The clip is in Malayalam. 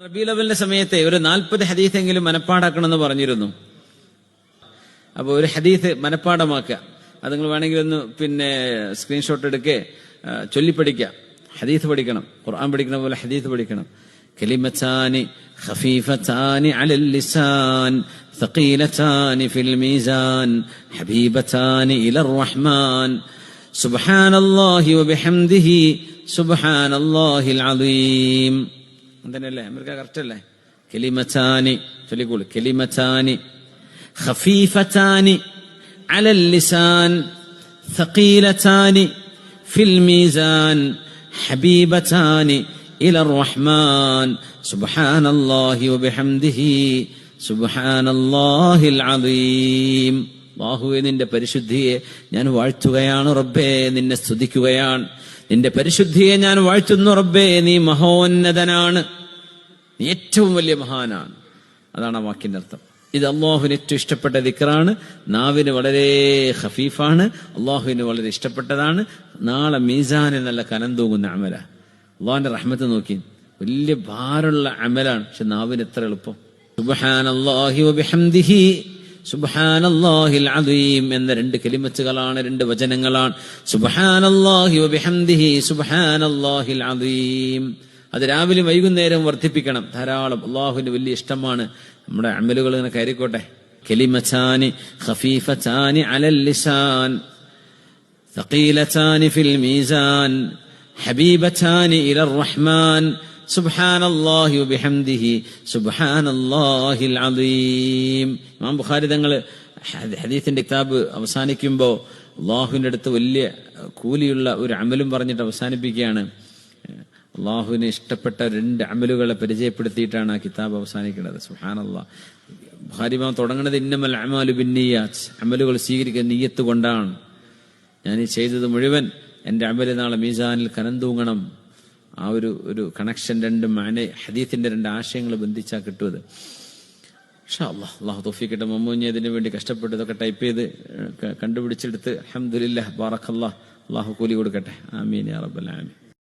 റബി ലവലിന്റെ സമയത്തെ ഒരു നാൽപ്പത് ഹദീസെങ്കിലും മനപ്പാടാക്കണമെന്ന് പറഞ്ഞിരുന്നു അപ്പോൾ ഒരു ഹദീസ് മനപ്പാടമാക്കുക അത് നിങ്ങൾ വേണമെങ്കിൽ ഒന്ന് പിന്നെ സ്ക്രീൻഷോട്ട് എടുക്കേ ആ, ചൊല്ലിപ്പഠിക്കുക ഹദീസ് പഠിക്കണം ഖുർആൻ പഠിക്കുന്ന പോലെ ഹദീസ് പഠിക്കണം കലിമത്താനി ഖഫീഫത്താനി അലൽ ലിസാൻ ثقيلتان في الميزان حبيبتان إلى الرحمن سبحان الله وبحمده سبحان الله العظيم തന്നെയല്ലേ അമേരിക്ക കറക്റ്റ് അല്ലേ കെലിമത്താനി ചൊല്ലിക്കോളൂ കെലിമത്താനി خفيفتان على اللسان ثقيلتان في الميزان حبيبتان إلى الرحمن سبحان الله وبحمده سبحان الله العظيم ബാഹുവെ നിന്റെ പരിശുദ്ധിയെ ഞാൻ വാഴ്ത്തുകയാണ് റബ്ബേ നിന്നെ സ്തുതിക്കുകയാണ്. നിന്റെ പരിശുദ്ധിയെ ഞാൻ വാഴ്ത്തുന്നു റബ്ബേ നീ മഹോന്നതനാണ്. നീ ഏറ്റവും വലിയ മഹാനാണ്. അതാണ് ആ വാക്കിന്റെ അർത്ഥം. ഇത് അള്ളാഹുവിന് ഏറ്റവും ഇഷ്ടപ്പെട്ട ദിക്കറാണ് നാവിന് വളരെ ഹഫീഫാണ് അള്ളാഹുവിന് വളരെ ഇഷ്ടപ്പെട്ടതാണ്. നാളെ മീസാനിൽ നല്ല കനം തൂങ്ങുന്ന അമല. അള്ളാഹിന്റെ റഹ്മത്ത് നോക്കി. വലിയ ഭാരമുള്ള അമലാണ്. പക്ഷെ നാവിന് എത്ര എളുപ്പം. സുബ്ഹാനല്ലാഹി വബിഹംദിഹി സുബ്ഹാനല്ലാഹിൽ അദീം എന്ന രണ്ട് കലിമത്തുകളാണ് രണ്ട് വചനങ്ങളാണ് സുബ്ഹാനല്ലാഹി വബിഹംദിഹി സുബ്ഹാനല്ലാഹിൽ അദീം അത് രാവിലെ വൈകുന്നേരം വർദ്ധിപ്പിക്കണം ധാരാളം അള്ളാഹുവിന് വലിയ ഇഷ്ടമാണ് നമ്മുടെ അമലുകൾ ഇങ്ങനെ കയറിക്കോട്ടെ കലിമച്ചാനി ഖഫീഫച്ചാനി അലൽ ലിസാൻ ثقيلتان في الميزان حبيبتان إلى الرحمن സുബ്ഹാനല്ലാഹി ബിഹംദിഹി സുബ്ഹാനല്ലാഹിൽ അദീം. ഇമാം ബുഖാരി തങ്ങൾ ഹദീസിന്റെ കിതാബ് അവസാനിക്കുമ്പോൾ അള്ളാഹുവിന്റെ അടുത്ത് വലിയ കൂലിയുള്ള ഒരു അമലും പറഞ്ഞിട്ട് അവസാനിപ്പിക്കുകയാണ്. അള്ളാഹുവിന് ഇഷ്ടപ്പെട്ട രണ്ട് അമലുകളെ പരിചയപ്പെടുത്തിയിട്ടാണ് ആ കിതാബ് അവസാനിക്കുന്നത്. സുഹാനല്ല ബുഹാരിമാം തുടങ്ങുന്നത് ഇന്നമൽ അമാലു ബിന്നിയാച്ച് അമലുകൾ സ്വീകരിക്കുന്ന നീയത്ത് കൊണ്ടാണ്. ഞാൻ ഈ ചെയ്തത് മുഴുവൻ എന്റെ അമൽ നാളെ മീസാനിൽ കനന്തൂങ്ങണം. ആ ഒരു ഒരു കണക്ഷൻ രണ്ട് മാന ഹദീത്തിന്റെ രണ്ട് ആശയങ്ങൾ ബന്ധിച്ചാൽ കിട്ടുമത് പക്ഷെ അള്ളാഹ് അള്ളാഹു തോഫിക്കട്ടെ മമ്മൂഞ്ഞി ഇതിനു വേണ്ടി കഷ്ടപ്പെട്ട് ഇതൊക്കെ ടൈപ്പ് ചെയ്ത് കണ്ടുപിടിച്ചെടുത്ത് അഹമ്മദില്ല ബാറഖല്ലാ അള്ളാഹു കൂലി കൊടുക്കട്ടെ. ആമീൻ റബ്ബൽ ആമീൻ